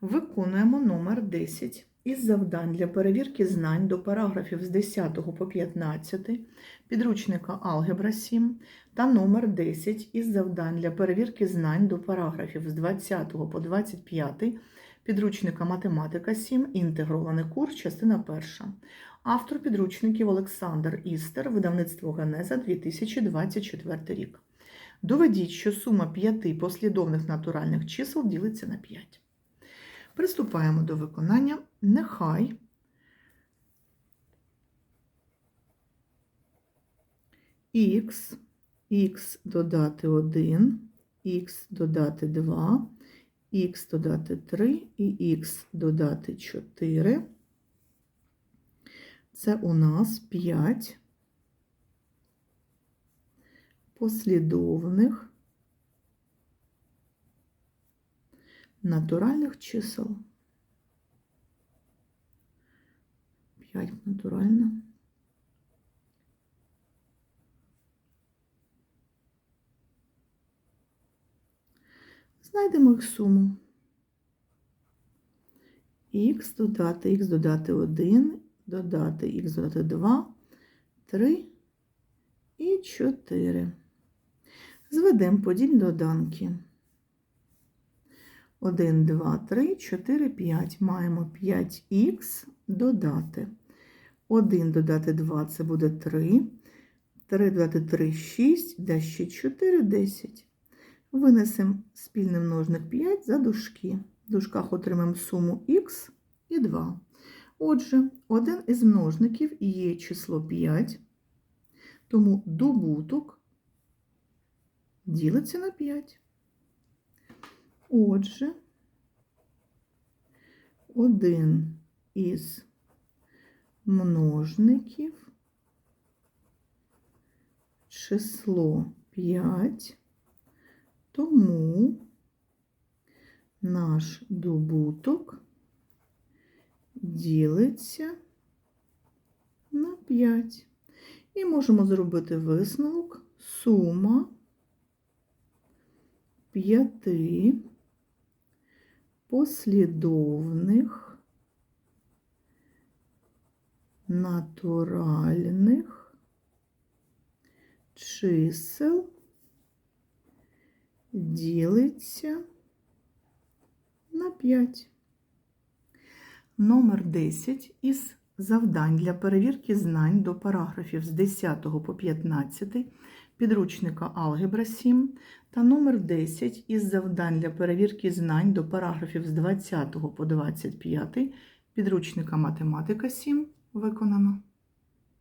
Виконуємо номер 10 із завдань для перевірки знань до параграфів з 10 по 15 підручника Алгебра 7 та номер 10 із завдань для перевірки знань до параграфів з 20 по 25 підручника Математика 7, інтегрований курс, частина 1. Автор підручників Олександр Істер, видавництво Генеза 2024 рік. Доведіть, що сума п'яти послідовних натуральних чисел ділиться на 5. Приступаємо до виконання. Нехай. Х, х додати 1, х додати 2, х додати 3 і х додати 4. Це у нас 5 послідовних натуральних чисел. 5 натурально. Знайдемо їх суму. Х додати, х додати 1, додати х додати 2, 3 і 4. Зведемо подібні доданки. 1, 2, 3, 4, 5. Маємо 5х додати. 1 додати 2 це буде 3. 3 додати 3 6, де ще 4 10. Винесемо спільний множник 5 за дужки. В дужках отримаємо суму х і 2. Отже, один із множників є число 5, тому добуток ділиться на 5. Отже, один із множників число 5, тому наш добуток ділиться на 5. І можемо зробити висновок сума п'яти послідовних натуральних чисел ділиться на 5. Номер 10 із завдань для перевірки знань до параграфів з 10 по 15 підручника Алгебра 7 та номер 10 із завдань для перевірки знань до параграфів з 20 по 25 підручника Математика 7 виконано.